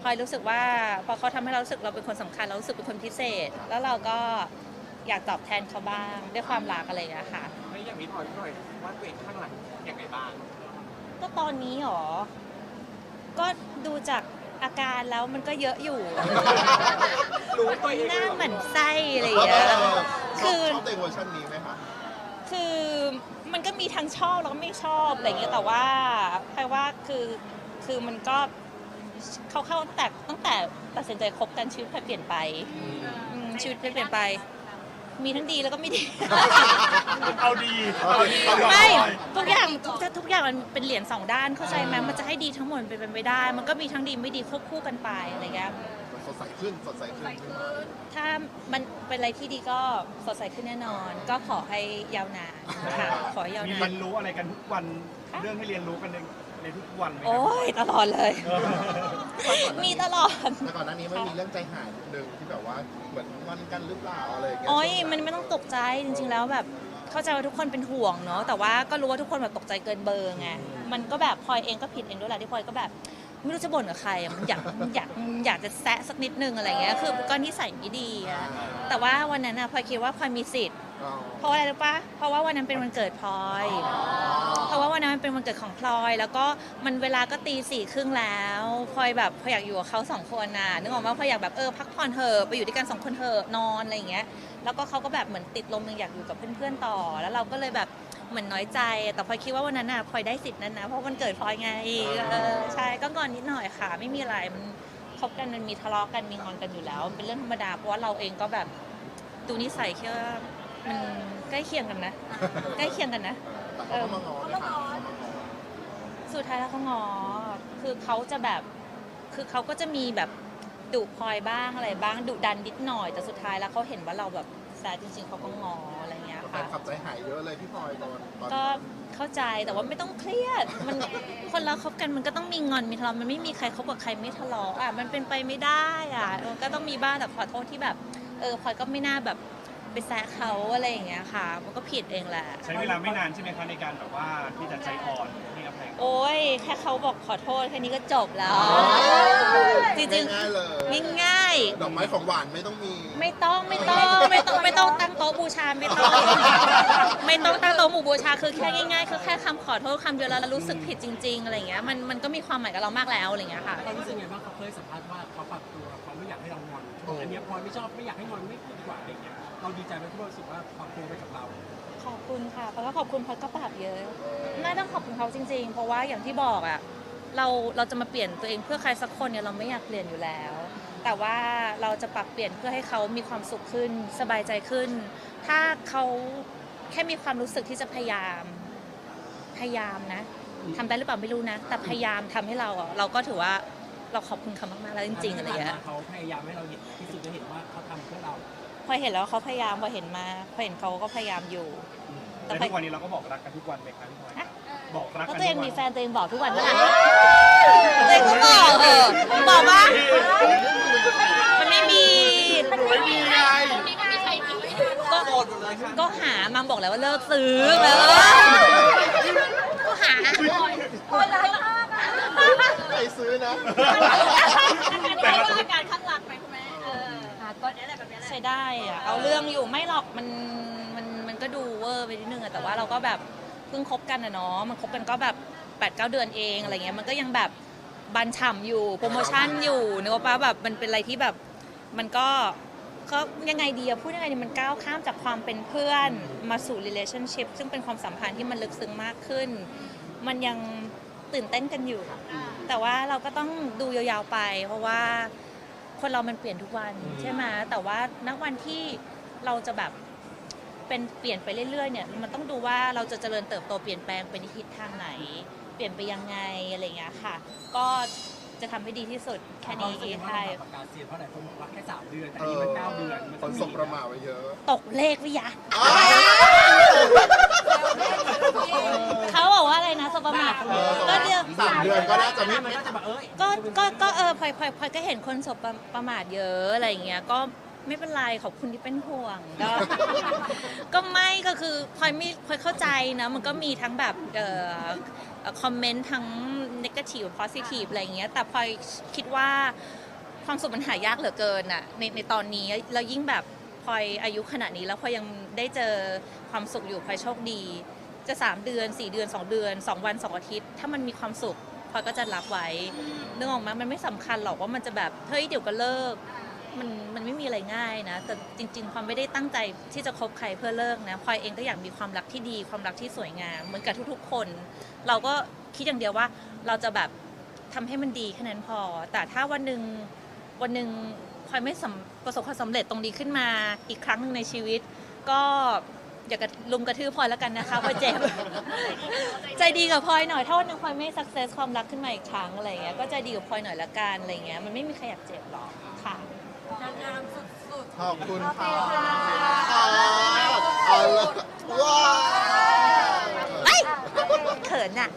พลอยรู้สึกว่าพอเขาทำให้เรารู้สึกเราเป็นคนสำคัญเรารู้สึกเป็นคนพิเศษ แล้วเราก็อยากตอบแทนเขาบ้างด้วยความรักอะไรอย่างเงี้ยค่ะ ไม่อย่างนี้พลอยพี่พลอยว่าตัวเองข้างหลังยังไงบ้างก็ตอนนี้หรอ ก็ดูจากอาการแล้วมันก็เยอะอยู่ รู้ตัวเองหน้าเหมือนไส้อะไรอย่างเงี้ยชอบคือ ชอบตัวเองเวอร์ชันนี้ไหมคะคือมันก็มีทั้งชอบแล้วก็ไม่ชอบอะไรอย่างเงี้ย แต่ว่าแปลว่าคือ คือมันก็ เขาเข้าตั้งแต่ตั้งแต่ตัดสินใจคบกันชีวิตเปลี่ยนไปอืมชีวิตเปลี่ยนไป มีทั้งดีแล้วก็ไม่ดีเอาดีเอาดีไม่ทุกอย่างทุกทุกอย่างมันเป็นเหรียญสองด้านเข้าใจไหมมันจะให้ดีทั้งหมดเป็นไปไม่ได้ มันก็มีทั้งดีไม่ดีควบคู่กันไปอะไรเงี้ยสดใสขึ้นสดใสขึ้นถ้ามันเป็นอะไรที่ดีก็สดใสขึ้นแน่นอน ก็ขอให้ยาวนานค่ะขอให้ยาวมีนาเรีนยนรู้อะไรกันทุกวันเรื่องให้เรียนรู้กันใน ในทุกวันไหมครับโอ้ยตลอดเลย เออมีตลอด แต่ก่อนหน้านี้มันมีเรื่องใจหายนิดนึงที่แบบว่าเหมือนงอนกันหรือเปล่าอะไรอย่างเงี้ยโอ้ยมันไม่ต้องตกใจจริง ๆ แล้วแบบเข้าใจว่าทุกคนเป็นห่วงเนาะแต่ว่าก็รู้ว่าทุกคนแบบตกใจเกินเบอร์ไงมันก็แบบพลอยเองก็ผิดเองด้วยแหละที่พลอยก็แบบ ไม่รู้จะบ่นกับใครอะมันอยากมันอยากมันอยากจะแซะสักนิดนึงอะไรเงี้ยคือก็นิสัยไม่ดีอะแต่ว่าวันนั้นอะพลอยคิดว่าพลอยมีสิทธิ์อ๋อ เพราะอะไรรู้ปะเพราะว่าวันนั้นเป็นวันเกิดพลอย เพราะว่าวันนั้นมันเป็นวันเกิดของพลอย แล้วก็มันเวลาก็ตีสี่ครึ่งแล้วพลอยแบบพลอยอยากอยู่กับเขาสองคนน่ะนึกออกว่าพลอยอยากแบบเออพักผ่อนเถอะไปอยู่ด้วยกันสองคนเถอะนอนอะไรอย่างเงี้ย แล้วก็เขาก็แบบเหมือนติดลมหนึงอยากอยู่กับเพื่อนๆต่อ แล้วเราก็เลยแบบเหมือนน้อยใจ แต่พลอยคิดว่าวันนั้นน่ะพลอยได้สิทธิ์นั้นนะเพราะวันเกิดพลอยไงเออใช่ก็งอนนิดหน่อยค่ะ ไม่มีอะไรมันคบกันมันมีทะเลาะกันมีงอนกันอยู่แล้วมันเป็นเรื่องธรรมดาเพราะว่าเราเองก็แบบดูนิสัยแค่ว่า มันใกล้เคียงกันนะ ใกล้เคียงกันนะ แต่เขาก็มางอไหมคะเขามางอสุดท้ายแล้วเขางอ คือเขาจะแบบ คือเขาก็จะมีแบบดุพลอยบ้างอะไรบ้างดุดันนิดหน่อย แต่สุดท้ายแล้วเขาเห็นว่าเราแบบแซดจริงๆเขาก็งออะไรเงี้ยแฟค่ะนขับใจหายเยอะเลยพี่พลอยตอนตอนก็เข้าใจแต่ว่าไม่ต้องเครียด มันคนเราคบกันมันก็ต้องมีงอนมีทะเลาะมันไม่มีใครคบกับใครไม่ทะเลาะอะมันเป็นไปไม่ได้อะมันก็ต้องมีบ้างแต่ขอโทษที่แบบ เออพลอยก็ไม่น่าแบบ ไปแซะเขาอะไรอย่างเงี้ยค่ะ มันก็ผิดเองแหละ ใช้เวลาไม่นานใช่ไหมคะในการแบบว่าที่จะใจอ่อนให้อภัยโอ้ยแค่เขาบอกขอโทษแค่นี้ก็จบแล้ว จริงง่ายๆเลย ๆง่ายดอกไม้ของหวานไม่ต้องมี ๆไม่ต้องไม่ต้องไม่ต้องไม่ต้องตั้งโต๊ะบูชาไม่ต้อง ไม่ต้องตั้งโต๊ะหมู่บูชาคือแค่ง่ายๆคือแค่คำขอโทษคำเดียวแล้วเรารู้สึกผิดจริง ๆอะไรอย่างเงี้ยมันมันก็มีความหมายกับเรามากแล้วอะไรอย่างเงี้ยค่ะเรารู้สึกไงบ้างเขาเคยสัมภาษณ์ว่าเขาปรับตัวเขาไม่อยากให้เรางอนโอันเนี้ยพลอยไม่ชอบไม่อยากให้งอนไม่พูดดีกว่าอะไรองเงี้ยเราดีใจไหมที่เรารู้สึกว่าปรับตัวไปกับเรา ขอบคุณค่ะเพราะว่าขอบคุณพลอยก็ปรับเยอะ น่าต้องขอบคุณเขาจริงๆ เพราะว่าอย่างที่บอกอะเราเราจะมาเปลี่ยนตัวเองเพื่อใครสักคนเนี่ยเราไม่อยากเปลี่ยนอยู่แล้ว แต่ว่าเราจะปรับเปลี่ยนเพื่อให้เขามีความสุขขึ้นสบายใจขึ้น ถ้าเขาแค่มีความรู้สึกที่จะพยายาม พยายามนะทำได้หรือเปล่าไม่รู้นะ แต่พยายามทำให้เราอะเราก็ถือว่า เราขอบคุณเขามากๆแล้วจริงๆอะไรอย่างเงี้ยเขาพยายามให้เราเห็นพิสูจน์ให้เห็นว่าเขาทำเพื่อเรา พอเห็นแล้วเขาพยายามพอเห็นมาพอเห็นเขาก็พยายามอยู่ แต่ทุกวันนี้เราก็บอกรักกันทุกวันเลยครับพี่พลอยฮะ บอกรักเพกันราะตัวเองทุกวัมีน แฟนตัวเองบอกทุกวันด้วยตัวเองก็บอกเออบอกว่ามันไม่มี ไม่มีไงก็ก็หามาบอกแล้วว่าเลิกซื้อเออก็หาใคร ซื้อนะ แต่ว่าอาการข้างหลังไหมคุณแม่เออหาก็นี่แหละแบบนี้แหละใช้ได้อะเอาเรื่องอยู่ไม่หรอกมันมันมันก็ดูเวอร์ไปนิดนึงอะแต่ว่าเราก็แบบเพิ่งคบกันอะเนาะมันคบกันก็แบบ8ปดเเดือนเองอะไรเงี้ยมันก็ยังแบบบันฉ่ำอยู่โปรโมชั่นอยู่นึกว่าปะแบบมันเป็นอะไรที่แบบมันก็ก็ยังไงดีอะพูดยังไงดีมันก้าวข้ามจากความเป็นเพื่อนมาสู่ relationship ซึ่งเป็นความสัมพันธ์ที่มันลึกซึ้งมากขึ้น มันยัง ตื่นเต้นกันอยู่ แต่ว่าเราก็ต้องดูยาวๆไป เพราะว่าคนเรามันเปลี่ยนทุกวันใช่ไหมแต่ว่าณวันที่เราจะแบบเป็นเปลี่ยนไปเรื่อยๆเนี่ยมันต้องดูว่าเราจะเจริญเติบโตเปลี่ยนแปลงไปในทิศทางไหน เปลี่ยนไปยังไงอะไรอย่างเงี้ยค่ะ ก็จะทำให้ดีที่สุดแค่นี้เรารู้สึกยังไงใช่บ้างกับประกาศเสียงเพราะหลายคนบอกว่าแค่สามเดือน แต่เออันนี้อมันเก้าเดือนมันคต้อนงสมีบประมาทไว้เยอะตกเลขวิยะอ้าวเขาบอกว่าอะไรนะสบประมาทเออก็ เดียวสามเดือนก็น่าจะไม่มันก็จะแบบเอ้ยก็ก็ก็เออพลอยพลอยพลอยก็เห็นคนสบประประมาทเยอะอะไรอย่างเงี้ยก็ไม่เป็นไรขอบคุณที่เป็นห่วงก็ ก็ไม่ก็คือพลอยไม่พลอยเข้าใจนะมันก็มีทั้งแบบเออคอมเมนต์ทั้ง negative positive อะไรอย่างเงี้ยแต่พลอยคิดว่าความสุขมันหายากเหลือเกินอะในในตอนนี้แล้วยิ่งแบบพลอยอายุขนาดนี้แล้วพลอยยังได้เจอความสุขอยู่พลอยโชคดี จะ 3 เดือน 4 เดือน 2 เดือน 2 วัน 2 อาทิตย์ ถ้ามันมีความสุขพลอยก็จะรับไว้นึกออกไหมมันไม่สำคัญหรอกว่ามันจะแบบเฮ้ยเดี๋ยวก็เลิก มันมันไม่มีอะไรง่ายนะ แต่จริงๆความไม่ได้ตั้งใจที่จะคบใครเพื่อเลิกนะพลอยเองก็อยากมีความรักที่ดีความรักที่สวยงามเหมือนกับทุกๆคน เราก็คิดอย่างเดียวว่าเราจะแบบทำให้มันดีแค่นั้นพอ แต่ถ้าวันหนึ่งวันหนึ่งพลอยไม่สำประสบความสำเร็จตรงนี้ขึ้นมาอีกครั้งหนึ่งในชีวิต ก็ อย่ากระลุมกระทืบพลอยแล้วกันนะคะพลอยเจ็บ ใจดีกับพลอยหน่อยถ้าวันหนึ่งพลอยไม่สักเซสความรักขึ้นมาอีกครั้งอะไรเงี้ยก็ใจดีกับพลอยหน่อยละกันอะไรเงี้ยมันไม่มีใครอยากเจ็บหรอกค่ะ นางงามสุดขอบคุณค่ะๆเอาละว้าวเขินอะ